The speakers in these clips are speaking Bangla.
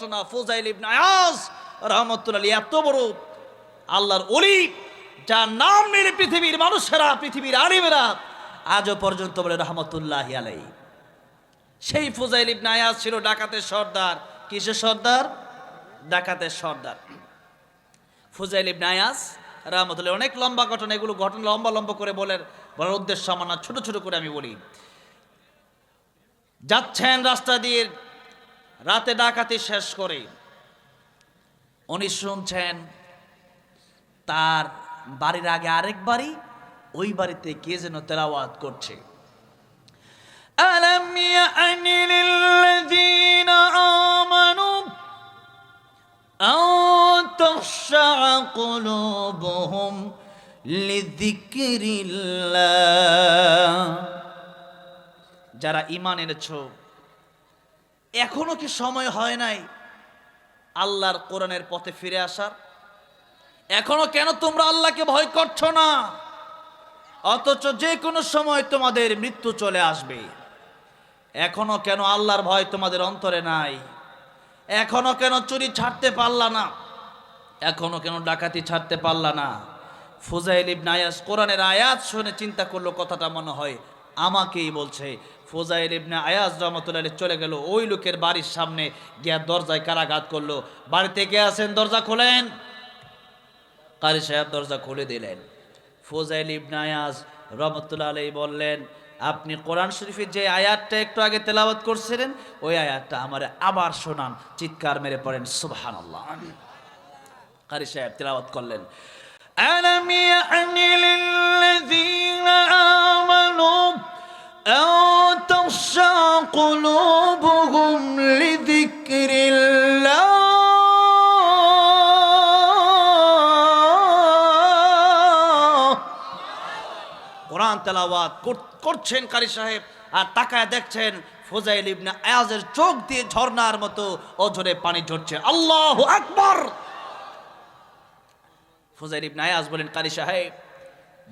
ঘটনা, ফোজাইল ইবনে আয়াস রহমতুল্লাহ এত বড় আল্লাহর অলি যার নাম মেরে পৃথিবীর মানুষেরা, পৃথিবীর আলিমেরা, আজও পর্যন্ত বলে রহমতুল্লাহ আলাই সেই ফুজাইল ইবনে আয়াস ছিল ডাকাতের সর্দার। কিসের সর্দার? ডাকাতের সর্দার। ফুজাইল ইবনে আয়াস রহমতুল্লাহ, অনেক লম্বা ঘটনা, এগুলো ঘটনা লম্বা লম্বা করে বলেন, বলার উদ্দেশ্য আমার ছোট ছোট করে আমি বলি। যাচ্ছেন রাস্তা দিয়ে রাতে ডাকাতি শেষ করে উনি শুনছেন তার বাড়ির আগে আরেক বাড়ি ওই বাড়িতে কে যেন তেলাওয়াত করছে ألم يأن للذين آمنوا أن تخشع قلوبهم لذكر الله যারা ইমান এনেছ এখনও কি সময় হয় নাই আল্লাহর কোরআনের পথে ফিরে আসার? এখনও কেন তোমরা আল্লাহকে ভয় করছ না? অথচ যে কোনো সময় তোমাদের মৃত্যু চলে আসবে। এখনও কেন আল্লাহর ভয় তোমাদের অন্তরে নাই? এখনও কেন চুরি ছাড়তে পারলা না? এখনও কেন ডাকাতি ছাড়তে পারলা না? ফুজাইল ইবনে কোরআনের আয়াত শুনে চিন্তা করল, কথাটা মনে হয় আমাকেই বলছে। ফুজাইল ইবনে আয়াজ রহমতুল্লাহ আলাইহি চলে গেল ওই লোকের বাড়ির সামনে গিয়া দরজায় কারাঘাত করলো বাড়িতে কে আছেন দরজা খোলেন কারি সাহেব দরজা খুলে দিলেন ফোজাইল ইবনে আয়াজ রহমতুল্লাহ আলাইহি বললেন আপনি কোরআন শরীফের যে আয়াতটা একটু আগে তেলাওয়াত করছিলেন ওই আয়াতটা আমার আবার শোনান চিৎকার মেরে পড়েন সুবহানাল্লাহ কারি সাহেব তেলাওয়াত করলেন ألم يأن للذين آمنوا أن تخشع قلوبهم لذكر الله কোরআন তেলাওয়াত কর- করছেন কারি সাহেব আর তাকায় দেখছেন ফোজাইল ইবনে আয়াজের চোখ দিয়ে ঝর্ণার মতো অঝরে পানি ঝরছে আল্লাহ আকবার ফুজাইল ইবনে আয়াজ বলেন কারি সাহেব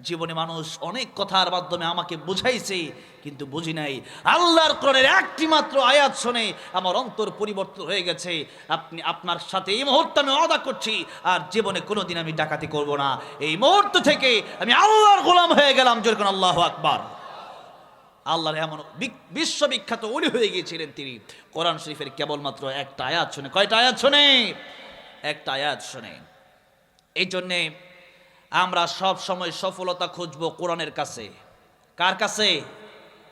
জীবনে মানুষ অনেক কথার মাধ্যমে আমাকে বুঝাইছে, কিন্তু বুঝি নাই। আল্লাহর কোরআনের একটি মাত্র আয়াত শুনে আমার অন্তর পরিবর্তন হয়ে গেছে। আপনি, আপনার সাথে এই মুহূর্তে আমি অদা করছি, আর জীবনে কোনোদিন আমি ডাকাতি করব না। এই মুহূর্ত থেকে আমি আল্লাহর গোলাম হয়ে গেলাম যেরকম আল্লাহ আকবার। আল্লাহর এমন বিশ্ববিখ্যাত উলি হয়ে গিয়েছিলেন তিনি। কোরআন শরীফের কেবলমাত্র একটা আয়াত শুনে, কয়টা আয়াত শুনে? একটা আয়াত শুনে। এই জন্যে আমরা সব সময় সফলতা খুঁজব কোরআনের কাছে। কার কাছে?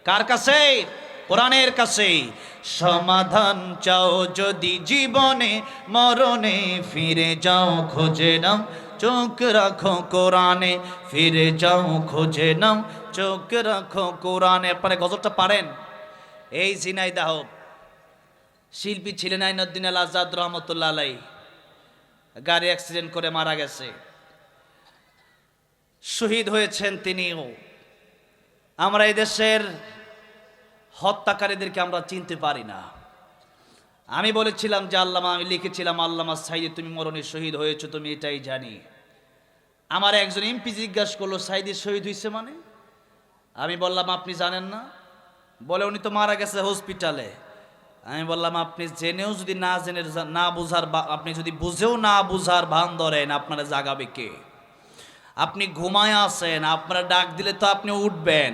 কার কাছে? কোরআনের কাছে। সমাধান চাও যদি জীবনে, মরণে ফিরে যাও খোঁজে নাও। চোখ রাখো কোরআনে, ফিরে যাও খোঁজে নাও। চোখ রাখো কোরআনে। আপনারা গজলটা পারেন? এই জিনাই ঝিনাইদাহ শিল্পী ছিলেন আইনুদ্দিন আল আজাদ রহমতুল্লাহ আলাই গাড়ি অ্যাক্সিডেন্ট করে মারা গেছে। শহীদ হয়েছেন তিনিও। আমরা দেশের হত্যাকারীদেরকে আমরা চিনতে পারি না। আমি বলেছিলাম যে আল্লামা, আমি লিখেছিলাম, আল্লামা সাইদি তুমি মরণে শহীদ হয়েছো, তুমি এটাই জানি। আমার একজন এমপি জিজ্ঞাসা করল, সাইদি শহীদ হয়েছে মানে? আমি বললাম, আপনি জানেন না? বলে, উনি তো মারা গেছে হসপিটালে। আমি বললাম, আপনি জেনেও যদি না জেনে, না বুঝার আপনি যদি বুঝেও না বুঝার ভান ধরেন, আপনারা জাগাবে কে? আপনি ঘুমায় আছেন, আপনারা ডাক দিলে তো আপনি উঠবেন।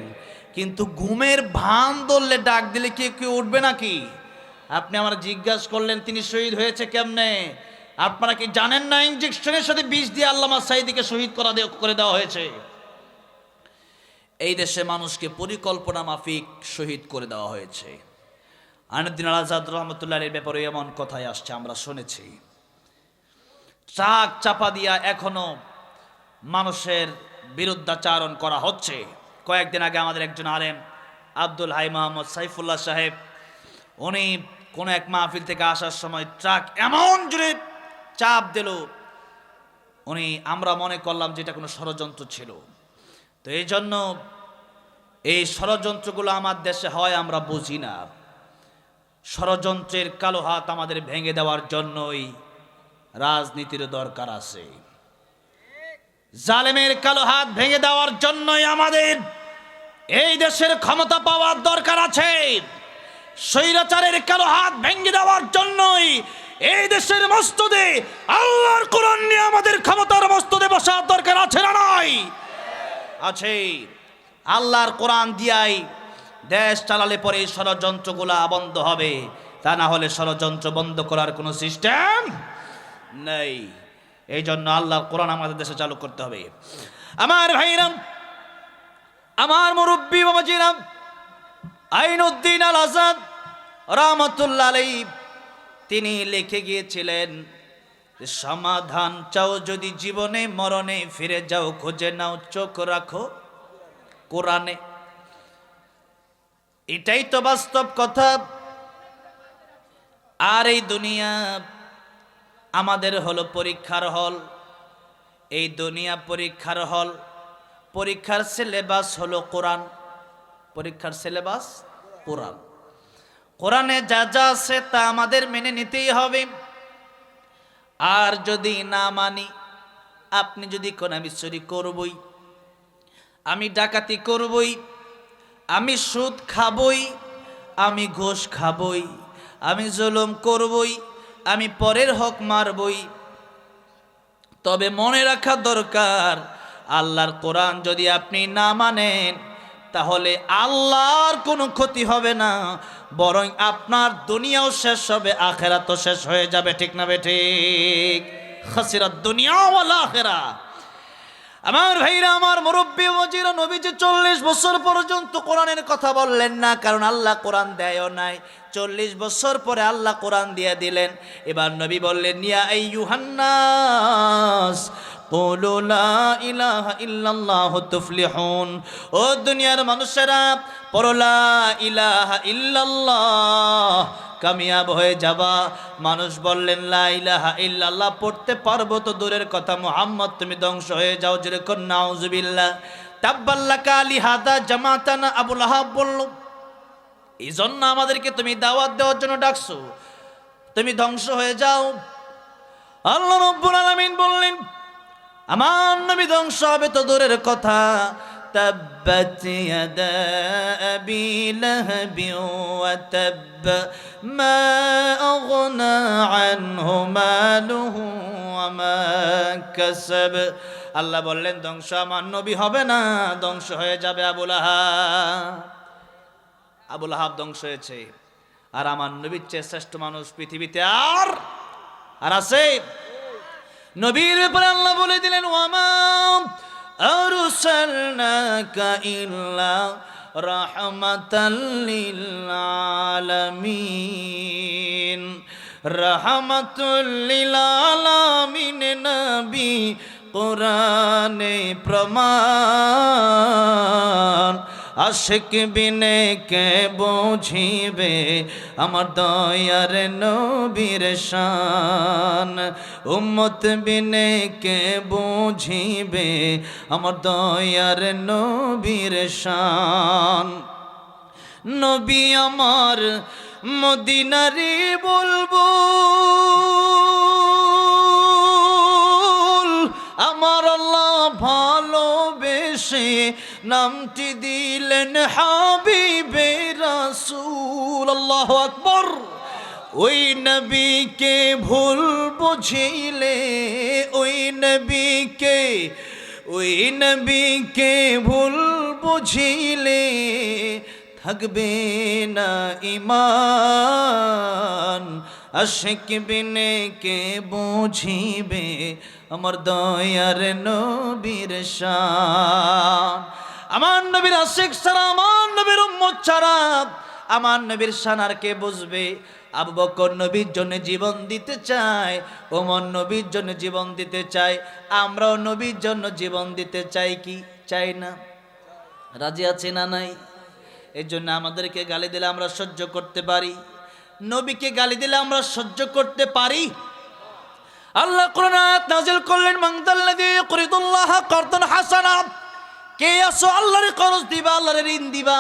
কিন্তু ঘুমের ভান ধরলে ডাক দিলে কি কেউ উঠবে নাকি? আপনি আমার জিজ্ঞাসা করলেন, তিনি শহীদ হয়েছে কেমনে? আপনারা কি জানেন না ইঞ্জেকশনের সাথে বিষ দিয়ে আল্লামা সাইদিকে শহীদ করা করে দেওয়া হয়েছে? এই দেশে মানুষকে পরিকল্পনা মাফিক শহীদ করে দেওয়া হয়েছে। আনুদ্দিন আলাজাদ রহমতুল্লাহের ব্যাপারে এমন কথাই আসছে, আমরা শুনেছি। ট্রাক চাপা দিয়া এখনও মানুষের বিরুদ্ধাচারণ করা হচ্ছে। কয়েকদিন আগে আমাদের একজন আলেম, আব্দুল হাই মোহাম্মদ সাইফুল্লাহ সাহেব, উনি কোনো এক মাহফিল থেকে আসার সময় ট্রাক এমন জুড়ে চাপ দিল, উনি আমরা মনে করলাম যে এটা কোনো ষড়যন্ত্র ছিল। তো এই জন্য এই ষড়যন্ত্রগুলো আমার দেশে হয় আমরা বুঝি না। ষড়যন্ত্রের কালো হাত আমাদের ভেঙে দেওয়ার জন্যই রাজনীতির দরকার আছে। জালেমের কালো হাত ভেঙে দেওয়ার জন্যই আমাদের এই দেশের ক্ষমতা পাওয়ার দরকার আছে। স্বৈরাচারের কালো হাত ভেঙে দেওয়ার জন্যই এই দেশের মস্তদে আল্লাহর কোরআন নিয়ে আমাদের ক্ষমতার মস্তদে বসার দরকার আছে না নাই? আছে। আল্লাহর কোরআন দিয়াই দেশ চালালে পরে ষড়যন্ত্রগুলা বন্ধ হবে। তা না হলে ষড়যন্ত্র বন্ধ করার কোনো সিস্টেম নেই। এই জন্য আল্লাহর কোরআন আমাদের দেশে চালু করতে হবে। আমার ভাইরাম, আমার মুরব্বী বাবাজিরাম আইনউদ্দিন আল আজাদ রহমতুল্লাহ আলাই তিনি লিখে গিয়েছিলেন, সমাধান চাও যদি জীবনে, মরণে ফিরে যাও, খুঁজে নাও, চোখ রাখো কোরআনে। এটাই তো বাস্তব কথা। আর এই দুনিয়া আমাদের হলো পরীক্ষার হল। এই দুনিয়া পরীক্ষার হল। পরীক্ষার সিলেবাস হলো কোরআন। পরীক্ষার সিলেবাস কোরআন। কোরআনে যা যা আছে তা আমাদের মেনে নিতেই হবে। আর যদি না মানি, আপনি যদি কোন আমি চুরি করবই, আমি ডাকাতি করবই, আমি সুদ খাবই, আমি ঘোষ খাবই, আমি জুলুম করবই আমি পরের হক মারবই। তবে মনে রাখা দরকার, আল্লাহর কোরআন যদি আপনি না মানেন, তাহলে আল্লাহর কোনো ক্ষতি হবে না, বরং আপনার দুনিয়াও শেষ হবে আখেরা তো শেষ হয়ে যাবে, ঠিক না বে ঠিক? খাসিরাত দুনিয়াও আখেরা। আমার ভাইরা আমার মুরব্বী মজিরা নবী যে চল্লিশ বছর পর্যন্ত কোরআনের কথা বললেন না কারণ আল্লাহ কোরআন দেয়ও নাই চল্লিশ বছর পরে আল্লাহ কোরআন দিয়ে দিলেন এবার নবী বললেন নিয়া এই ইউহান্নাস قولوا لا إله إلا الله تفلحون ও দুনিয়ার মানুষেরা পড়ো লা ইলাহা ইল্লাল্লাহ কামিয়াব হয়ে যাবা। মানুষ বললেন, লা ইলাহা ইল্লাল্লাহ, পড়তে পারব তো দূরের কথা। মুহাম্মদ, তুমি ধ্বংস হয়ে যাও যেরকম, নাউজুবিল্লাহ। তাব্বাল্লাকা আলী হাদা জামাতানা আবুল আহাব বলল এই জন্য আমাদেরকে তুমি দাওয়াত দেওয়ার জন্য ডাকছো। তুমি ধ্বংস হয়ে যাও। আল্লাহ রব্বুল আলামিন বললেন, আমার নবী ধ্বংস হবে তো দূরের কথা। تبت يدا أبي لهب وتب ما أغنى عنه ماله وما كسب আল্লাহ বললেন ধ্বংস আমার নবী হবে না ধ্বংস হয়ে যাবে আবুল আহাব আবুল আহাব ধ্বংস হয়েছে আর আমার নবীর চেয়ে শ্রেষ্ঠ মানুষ পৃথিবীতে আর আর আছে নবীর ব্যাপারে আল্লাহ বলে দিলেন ওয়ামা রাহমাতাল লিল আলামিন রাহমাতুল লিল আলামিন নবী কোরআনে প্রমাণ আশিক বিনে কে বুঝিবে আমার দয়ার নবীর শান? উম্মত বিনে কে বুঝিবে আমার দয়ার নবীর শান? নবী আমার মদিনারি বলব নামটি দিলেন হাবিবে রাসূল, আল্লাহ আকবর। ওই নবীকে ভুল বুঝিলে, ওই নবীকে ওই নবীকে ভুল বুঝিলে থাকবে না ইমান আশেক বিনে কে বুঝিবে, আমার দয়ার নবীর শান। আমার নবীর আশেক ছাড়া, আমার নবীর উম্মত ছাড়া, আমার নবীর শান আর কে বুঝবে? আবু বকর নবীর জন্য জীবন দিতে চায়, ওমর নবীর জন্য জীবন দিতে চায়, আমরাও নবীর জন্য জীবন দিতে চাই কি? চাই না। রাজি আছে না নাই? এই জন্য আমাদেরকে গালি দিলে আমরা সহ্য করতে পারি। নবীকে গালি দিলে আমরা সহ্য করতে পারি। আল্লাহ কোরআন নাজিল করলেন মাংদাল্লাযী ইকরিদুল্লাহ কারদান হাসানা কে আসো আল্লাহর খরচ দিবা, আল্লাহর ঋণ দিবা?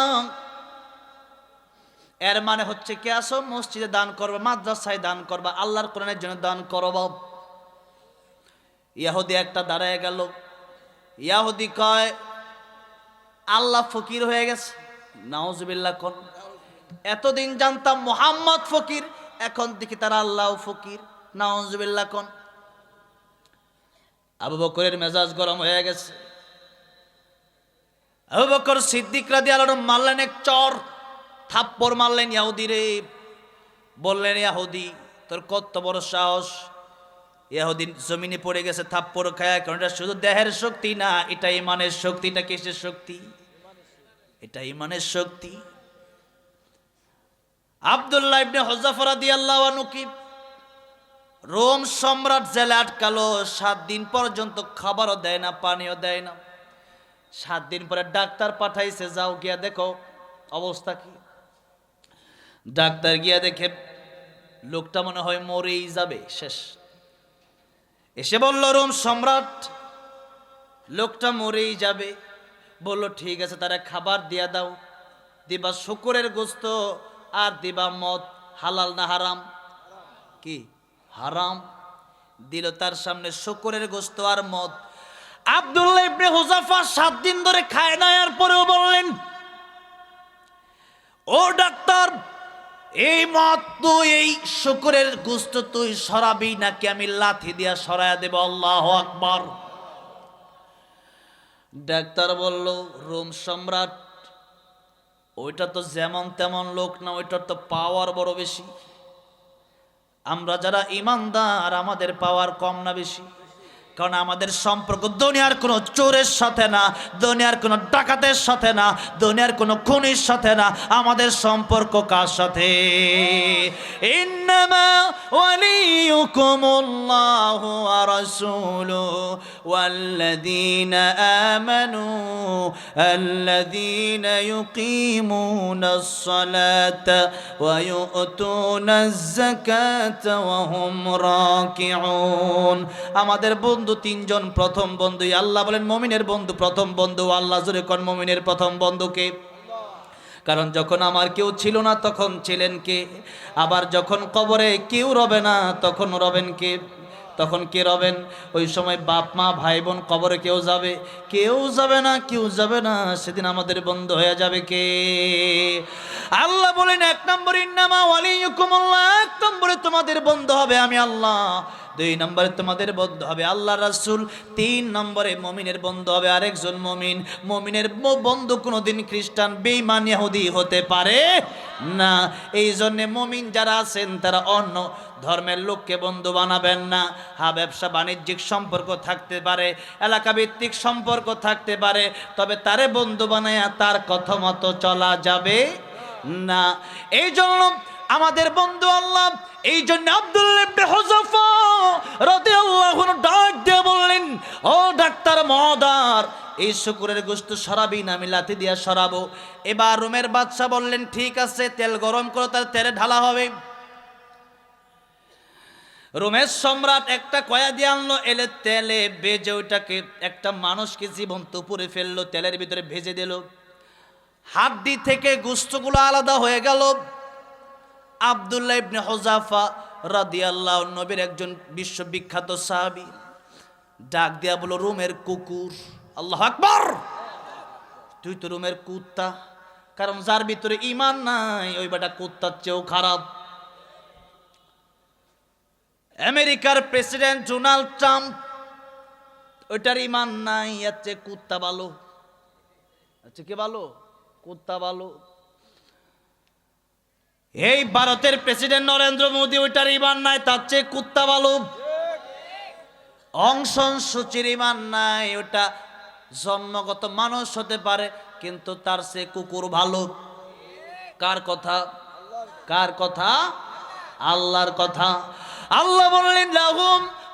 এর মানে হচ্ছে কে আসো মসজিদে দান করবা, মাদ্রাসায় দান করবা, আল্লাহর কোরআনের জন্য দান করবা। ইয়াহুদি একটা দাঁড়ায় গেল। ইয়াহুদি কয়, আল্লাহ ফকির হয়ে গেছে। নাউজুবিল্লাহ কোন। এতদিন জানতাম মোহাম্মদ ফকির, এখন দেখি তারা আল্লাহ ফকির। নাউজুবিল্লাহ কোন। আবু বকরের মেজাজ গরম হয়ে গেছে। আবু বকর সিদ্দিক রাদি আলোর মারলেন এক চর, থাপ্পড় মারলেন ইয়াহুদি রে বললেন, ইয়াহুদি, তোর কত বড় সাহস? ইয়াহুদিন জমিনে পড়ে গেছে, থাপ্পড় খায়, কারণ এটা শুধু দেহের শক্তি না, এটা ইমানের শক্তি, এটা কিসের শক্তি? এটা ইমানের শক্তি। আব্দুল্লাহ ইবনে হজাফর রাদিয়াল্লাহু আনহু কি রোম সম্রাট জেলে আটকালো, সাত দিন পর্যন্ত খাবারও দেয় না, পানিও দেয় না। সাত দিন পরে ডাক্তার পাঠাইছে, যাও গিয়া দেখো অবস্থা কি। ডাক্তার গিয়া দেখে লোকটা মনে হয় মরেই যাবে, শেষ। এসে বলল, রোম সম্রাট, লোকটা মরেই যাবে। বলল, ঠিক আছে, তারা খাবার দিয়া দাও। দিবা শুকুরের গোস্ত আর দিবা মদ, হালাল না হারাম? কি? হারাম? দিল তার সামনে শুকুরের গোস্ত আর মদ। আব্দুল্লাহ ইবনে হুজাফা সাত দিন ধরে খায় না আর পরেও বললেন, ও ডাক্তার, এই মদ তুই, এই শুকুরের গোস্ত তুই সরাবি, নাকি আমি লাথি দিয়া সরাইয়া দেব? আল্লাহ আকবার। ডাক্তার বলল, রোম সম্রাট, ওইটা তো যেমন তেমন লোক না ওইটার তো পাওয়ার বড় বেশি। আমরা যারা ইমানদার, আমাদের পাওয়ার কম না বেশি। কারণ আমাদের সম্পর্ক দুনিয়ার কোনো চোরের সাথে না, দুনিয়ার কোনো ডাকাতের সাথে না, দুনিয়ার কোনো খুনির সাথে না। আমাদের সম্পর্ক কার সাথে? আমাদের বন্ধু তিনজন প্রথম বন্ধু। আল্লাহ বলেন, মমিনের বন্ধু প্রথম বন্ধু, আল্লাহ জোরে কোন, মমিনের প্রথম বন্ধুকে কারণ যখন আমার কেউ ছিল না, তখন ছিলেন কে? আবার যখন কবরে কেউ রবে না, তখন রবেন কে? তখন কে রবেন? ওই সময় বাপ, মা, ভাই, বোন কবরে কেউ যাবে? কেউ যাবে না, কেউ যাবে না, সেদিন আমাদের বন্ধ হয়ে যাবে কে? আল্লাহ বলেন, এক নম্বর ইন্নামা ওয়ালিয়ুকুমুল্লাহ, এক নম্বরে তোমাদের বন্ধ হবে আমি আল্লাহ। দুই নম্বরে তোমাদের বন্ধু হবে আল্লাহ রাসূল, তিন নম্বরে মমিনের বন্ধু হবে আরেকজন মমিন। মমিনের বন্ধু কোনোদিন খ্রিস্টান, বেঈমান, ইহুদি হতে পারে না। এই জন্যে মমিন যারা আছেন, তারা অন্য ধর্মের লোককে বন্ধু বানাবেন না। হা, ব্যবসা, বাণিজ্যিক সম্পর্ক থাকতে পারে এলাকা ভিত্তিক সম্পর্ক থাকতে পারে, তবে তারে বন্ধু বানায় তার কথা মতো চলা যাবে না। এই জন্য আমাদের বন্ধু আল্লাহ এই জন্য আব্দুল ইবনে হুযাফা রাদিয়াল্লাহু আনহু ডাক দিয়ে বললেন, ও ডাক্তার মহদার, এই শুকুরের গোস্ত সরাবি না, আমি লাথি দিয়া সরাবো। এবার রুমের বাদশা বললেন, ঠিক আছে, তেল গরম করে তার তেলে ঢালা হবে। রোমের সম্রাট একটা কয়া দিয়ে আনলো, এলে তেলে বেজে ওইটাকে একটা মানুষকে জীবন্ত উপরে ফেলল, তেলের ভিতরে ভেজে দিল। হাড্ডি থেকে গোস্তগুলো আলাদা হয়ে গেল। আবদুল্লাহ ইবনে হোজাফা রাদিয়াল্লাহ নবীর একজন বিশ্ববিখ্যাত সাহাবী। ডাক দিয়া বলো রুমের কুকুর। আল্লাহ আকবার। তুই তো রুমের কুত্তা। কারণ যার ভিতরে ইমান নাই, ওই বেটা কুত্তার চেয়েও খারাপ। আমেরিকার প্রেসিডেন্ট ডোনাল্ড ট্রাম্প, ওইটার ইমান নাই, এর চেয়ে কুত্তা ভালো। আচ্ছা কে ভালো? কুত্তা ভালো। এই ভারতের প্রেসিডেন্ট নরেন্দ্র মোদী ওইটার ইমান নাই, তার চেয়ে কুত্তা বালু অংশন সূচির ইমান নাই ওটা জন্মগত মানুষ হতে পারে, কিন্তু তার সে কুকুর ভালো। কার কথা? কার কথা? আল্লাহর কথা। আল্লাহ বললেন, লাহুম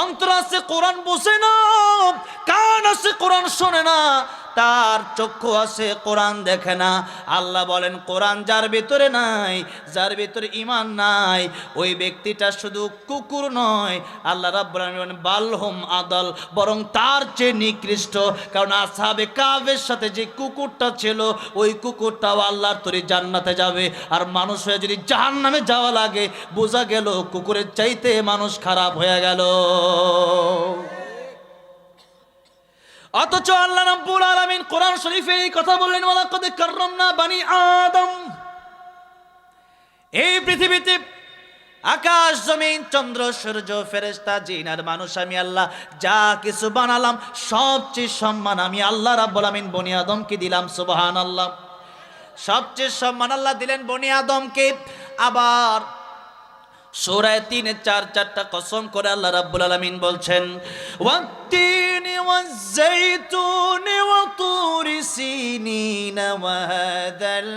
অন্তর আছে কোরআন বসে না, কান আছে কোরআন শোনে না, তার চক্ষু আছে কোরআন দেখে না। আল্লাহ বলেন, কোরআন যার ভিতরে নাই, যার ভিতরে ইমান নাই, ওই ব্যক্তিটা শুধু কুকুর নয়। আল্লাহ রাব্বুল আলামিন বালহুম আদল, বরং তার চেয়ে নিকৃষ্ট। কারণ আসাবে কাবের সাথে যে কুকুরটা ছিল, ওই কুকুরটাও আল্লাহর তরি জান্নাতে যাবে। আর মানুষ হয়ে যদি জাহান নামে যাওয়া লাগে, বোঝা গেল কুকুরের চাইতে মানুষ খারাপ হয়ে গেল। অথচ আল্লাহ রাব্বুল আলামিন কোরআন শরীফে এই কথা বললেন, ওয়ালাকাদ কাররামনা বানি আদম। এই পৃথিবীতে আকাশ, জমিন, চন্দ্র, সূর্য, ফেরেশতা, জিন আর মানুষ, আমি আল্লাহ যা কিছু বানালাম, সবচেয়ে সম্মান আমি আল্লাহ রাব্বুল আলামিন বনি আদমকে দিলাম, সুবহানাল্লাহ। সবচেয়ে সম্মান আল্লাহ দিলেন বনি আদমকে। আবার সূরায় তিনে চার চারটা কসম করে আল্লাহ রাব্বুল আলামিন বলছেন, ওয়াত্তিনি ওয়াজ্জাইতুনি ওয়া তুরি সিনিন ওয়া হাযাল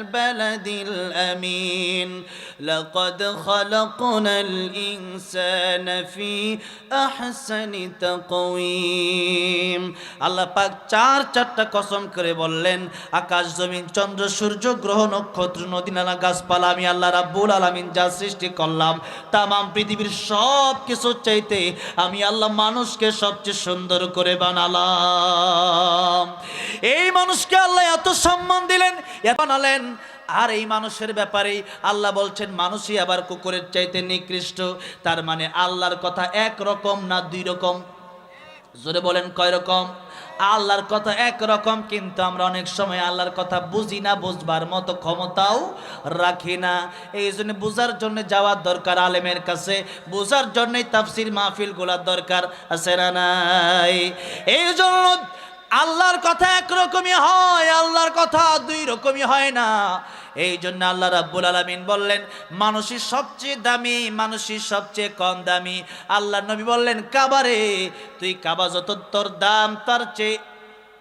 লাকাদ খালাকনাল ইনসানা ফি আহসানি তাকওয়িম আল্লাহ পাক চার চারটা কসম করে বললেন, আকাশ, জমিন, চন্দ্র, সূর্য, গ্রহ, নক্ষত্র, নদী, নালা, গাছপালা, আমি আল্লাহ রাব্বুল আলামিন যা সৃষ্টি করলাম, তামাম পৃথিবীর সব কিছু চাইতে আমি আল্লাহ মানুষকে সবচেয়ে সুন্দর করে বানালাম। এই মানুষকে আল্লাহ এত সম্মান দিলেন, এত বানালেন আর এই মানুষের ব্যাপারে আল্লাহ বলছেন, মানুষই আবার কুকুরের চাইতে নিকৃষ্ট। তার মানে আল্লাহর কথা এক রকম না দুই রকম? জোরে বলেন, কয় রকম? আল্লাহর কথা এক রকম কিন্তু আমরা অনেক সময় আল্লাহর কথা বুঝি না, বুঝবার মতো ক্ষমতাও রাখি না। এই জন্য বুঝার জন্য যাওয়ার দরকার আলেমের কাছে। বুঝার জন্যই তাফসির মাহফিল গোলার দরকার, আছে না নাই? এই জন্য আল্লাহর কথা একরকমই হয়, আল্লাহর কথা দুই রকমই হয় না। এই জন্য আল্লাহ রাব্বুল আলামিন বললেন, মানুষই সবচেয়ে দামি, মানুষই সবচেয়ে কম দামি। আল্লাহ নবী বললেন, কাবারে, তুই কাবা যত তোর দাম, তার চেয়ে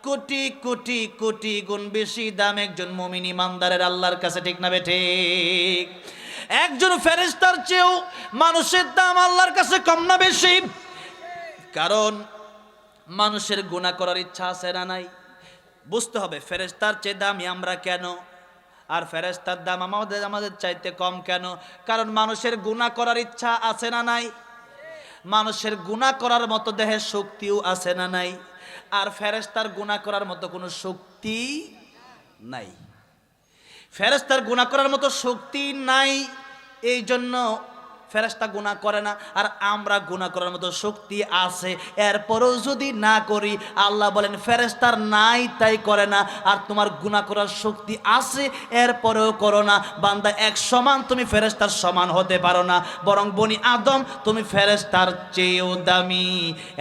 কোটি কোটি কোটি গুণ বেশি দাম একজন মুমিন ইমানদারের আল্লাহর কাছে, ঠিক না ঠিক? একজন ফেরেশতার চেয়েও মানুষের দাম আল্লাহর কাছে কম না বেশি। কারণ মানুষের গুণা করার ইচ্ছা আছে না নাই? বুঝতে হবে ফেরেস্তার চেয়ে দামি আমরা কেন? আর ফেরেস্তার দাম আমাদের আমাদের চাইতে কম কেন? কারণ মানুষের গুণা করার ইচ্ছা আছে না নাই? মানুষের গুণা করার মতো দেহের শক্তিও আছে না নাই? আর ফেরেস্তার গুণা করার মতো কোনো শক্তি নাই। ফেরেস্তার গুণা করার মতো শক্তি নাই এই জন্য ফেরেস্তা গুণা করে না, আর আমরা গুণা করার মতো শক্তি আছে। এরপরেও যদি না করি, আল্লাহ বলেন ফেরেস্তার নাই, তাই করে না, আর তোমার গুণা করার শক্তি আছে, এরপরেও করো না। বান্দা এক সমান, তুমি ফেরেস্তার সমান হতে পারো না। বরং বনি আদম, তুমি ফেরেস্তার চেয়েও দামি।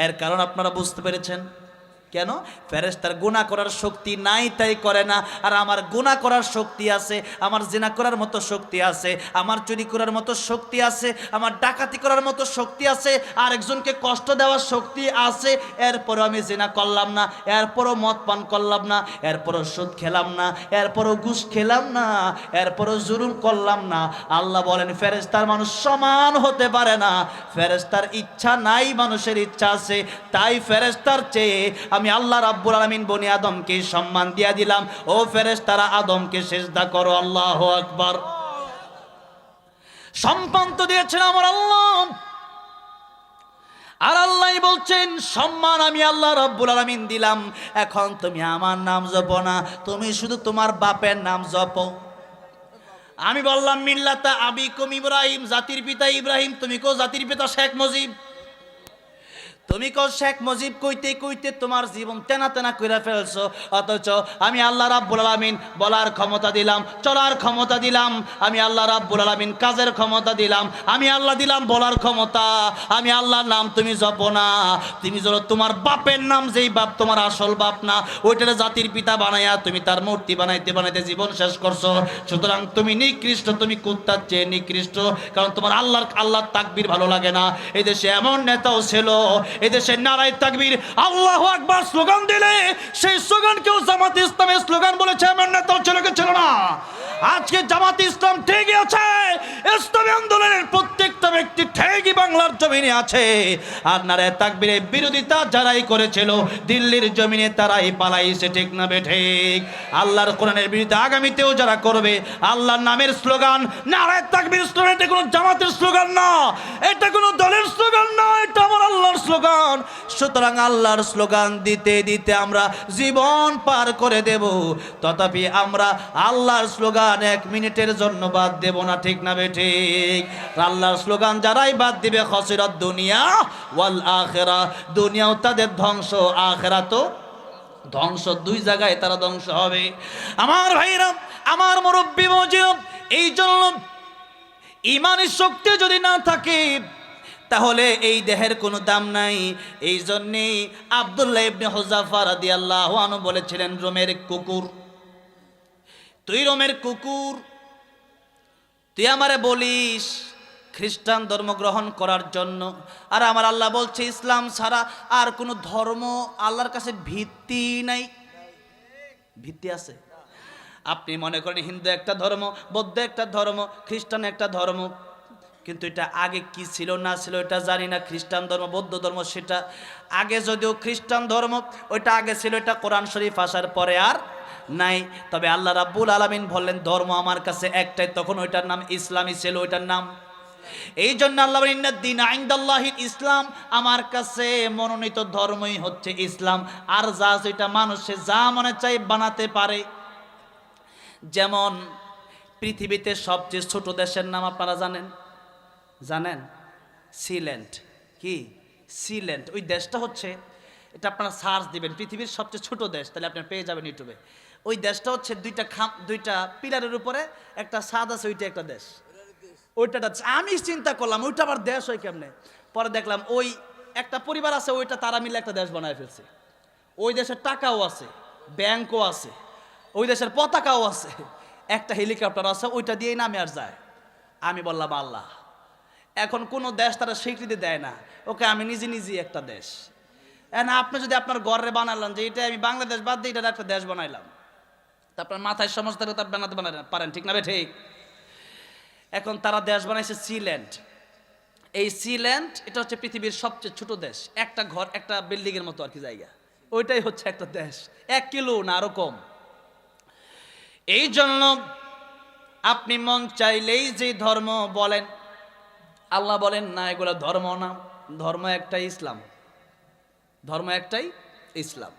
এর কারণ আপনারা বুঝতে পেরেছেন? কেন? ফেরেস্তার গুণা করার শক্তি নাই, তাই করে না। আর আমার গুণা করার শক্তি আছে, আমার জেনা করার মতো শক্তি আছে, আমার চুরি করার মতো শক্তি আছে, আমার ডাকাতি করার মতো শক্তি আছে আর একজনকে কষ্ট দেওয়ার শক্তি আছে, এরপরও আমি জেনা করলাম না, এরপরও মদ পান করলাম না, এরপরও সুদ খেলাম না, এরপরও ঘুষ খেলাম না, এরপরও জুলুম করলাম না। আল্লাহ বলেন ফেরেস্তার মানুষ সমান হতে পারে না। ফেরেস্তার ইচ্ছা নাই, মানুষের ইচ্ছা আছে, তাই ফেরেস্তার চেয়ে আমি আল্লাহ রাব্বুল আলামিন বনি আদমকে সম্মান দিয়া দিলাম। ও ফেরেশতারা, আদমকে সেজদা করো, আল্লাহ আকবার। সম্মান তো দিয়েছেন আমার আল্লাহ। আর আল্লাহ বলছেন, সম্মান আমি আল্লাহ রব্বুল আলামিন দিলাম। এখন তুমি আমার নাম জপো না, তুমি শুধু তোমার বাপের নাম জপো। আমি বললাম, মিল্লাতা আবিকুম ইব্রাহিম, জাতির পিতা ইব্রাহিম, তুমি কো জাতির পিতা শেখ মুজিব? তুমি কো শেখ মুজিব কইতে কইতে তোমার জীবন তেনা তেনা কইরা ফেলছো? অথচ আমি আল্লাহ রাব্বুল আলামিন বলার ক্ষমতা দিলাম, চলার ক্ষমতা দিলাম, আমি আল্লাহ রাব্বুল আলামিন কাজের ক্ষমতা দিলাম, আমি আল্লাহ দিলাম বলার ক্ষমতা, আমি আল্লাহর নাম তুমি জপো না। তুমি যদি তোমার বাপের নাম যেই বাপ, তোমার আসল বাপ না, ওইটারে জাতির পিতা বানাইয়া তুমি তার মূর্তি বানাইতে বানাইতে জীবন শেষ করছ। সুতরাং তুমি নিকৃষ্ট, তুমি কুত্তার চেয়ে নিকৃষ্ট, কারণ তোমার আল্লাহর আল্লাহর তাকবীর ভালো লাগে না। এই দেশে এমন নেতাও ছিল এদেশে নারায় তাকবির, আল্লাহ আকবার স্লোগান দিলে, সেই স্লোগান কেউ জামাত ইসলামের স্লোগান বলেছে এমন নেতা কি ছিল না। আজকে জামাত ইসলাম ঠিকই আছে। ইসলামী আন্দোলনের প্রত্যেকটা ব্যক্তি ঠেকি বাংলার জমিনে আছে? আর নারে তাকবীরের বিরোধিতা যারাই করেছিল, দিল্লির জমিনে তারাই পালাইছে, ঠিক না বেঠিক আল্লাহর কোরআনের বিরুদ্ধে আগামীতেও যারা করবে, আল্লাহর নামের স্লোগান, নারায় তাকবীর স্লোগান, এটা কোনো জামাতের স্লোগান না। এটা কোনো দলের স্লোগান না, এটা আমার আল্লাহর স্লোগান। সুতরাং আল্লাহর স্লোগান দিতে দিতে আমরা জীবন পার করে দেব। তথাপি আমরা আল্লাহর স্লোগান এক মিনিটের জন্য বাদ দেব না, ঠিক না বেঠিক আল্লাহর স্লোগান যারাই বাদ দিবে খসিরত দুনিয়া ওয়াল আখেরা। দুনিয়াও তাদের ধ্বংস, আখেরা তো ধ্বংস। দুই জায়গায় তারা ধ্বংস হবে। আমার ভাইরা, আমার মুরব্বী মজিব, এই জন্য ইমানের শক্তি যদি না থাকে, তাহলে এই দেহের কোনো দাম নাই। এই জন্যেই আবদুল্লাহ ইবনে হোজাফা রাদিয়াল্লাহু আনহু বলেছিলেন, রোমের কুকুর, তুই রোমের কুকুর, তুই আমারে বলিস খ্রিস্টান ধর্ম গ্রহণ করার জন্য। আর আমার আল্লাহ বলছে, ইসলাম ছাড়া আর কোনো ধর্ম আল্লাহর কাছে ভিত্তি নাই। ভিত্তি আছে। আপনি মনে করেন হিন্দু একটা ধর্ম, বৌদ্ধ একটা ধর্ম, খ্রিস্টান একটা ধর্ম। কিন্তু এটা আগে কি ছিল, না ছিল, এটা জানি না। খ্রিস্টান ধর্ম, বৌদ্ধ ধর্ম, সেটা আগে যদিও খ্রিস্টান ধর্ম, ওইটা আগে ছিল, এটা কোরআন শরীফ আসার পরে আর নাই। তবে আল্লাহ রাব্বুল আলামিন বললেন, ধর্ম আমার কাছে একটাই, তখন ওইটার নাম ইসলামই ছিল, ওইটার নাম এই জন্য আল্লাহ বলেন, "ইন্নাদ ইসলাম। আমার কাছে মনোনীত ধর্মই হচ্ছে ইসলাম। আর যা যেটা মানুষে যা মনে চাই বানাতে পারে। যেমন পৃথিবীতে সবচেয়ে ছোট দেশের নাম আপনারা জানেন? জানেন? সিল্যান্ড কি? সিল্যান্ড ওই দেশটা হচ্ছে এটা আপনারা সার্চ দিবেন পৃথিবীর সবচেয়ে ছোট দেশ তাহলে আপনারা পেয়ে যাবেন ইউটিউবে। ওই দেশটা হচ্ছে দুইটা খাম দুইটা পিলারের উপরে একটা সাদ আছে ওইটা একটা দেশ। ওইটা আমি চিন্তা করলাম, ওইটা আবার দেশ হয় কেমনে? পরে দেখলাম, ওই একটা পরিবার আছে, ওইটা তারা মিলে একটা দেশ বানায় ফেলছে। ওই দেশের টাকাও আছে, ব্যাংকও আছে, ওই দেশের পতাকাও আছে, একটা হেলিকপ্টার আছে, ওইটা দিয়েই নামে আর যায়। আমি বললাম, আল্লাহ, এখন কোনো দেশ তারা স্বীকৃতি দেয় না। ওকে, আমি নিজে নিজে একটা দেশ। না আপনি যদি আপনার ঘরে বানালেন, যে এটা আমি বাংলাদেশ বাদ দিয়ে এটা একটা দেশ বানাইলাম, তা আপনার মাথায় সমস্ত বানাতে পারেন, ঠিক না ঠিক? এখন তারা দেশ বানাইছে সিল্যান্ড এই সিল্যান্ড এটা হচ্ছে পৃথিবীর সবচেয়ে ছোট দেশ। একটা ঘর, একটা বিল্ডিং এর মতো আর কি জায়গা। ওইটাই হচ্ছে একটা দেশ। এক কিলো না আরও কম। এই জন্য আপনি মন চাইলেই যে ধর্ম বলেন, আল্লাহ বলেন, না, এগুলো ধর্ম না। ধর্ম একটাই ইসলাম। ধর্ম একটাই ইসলাম।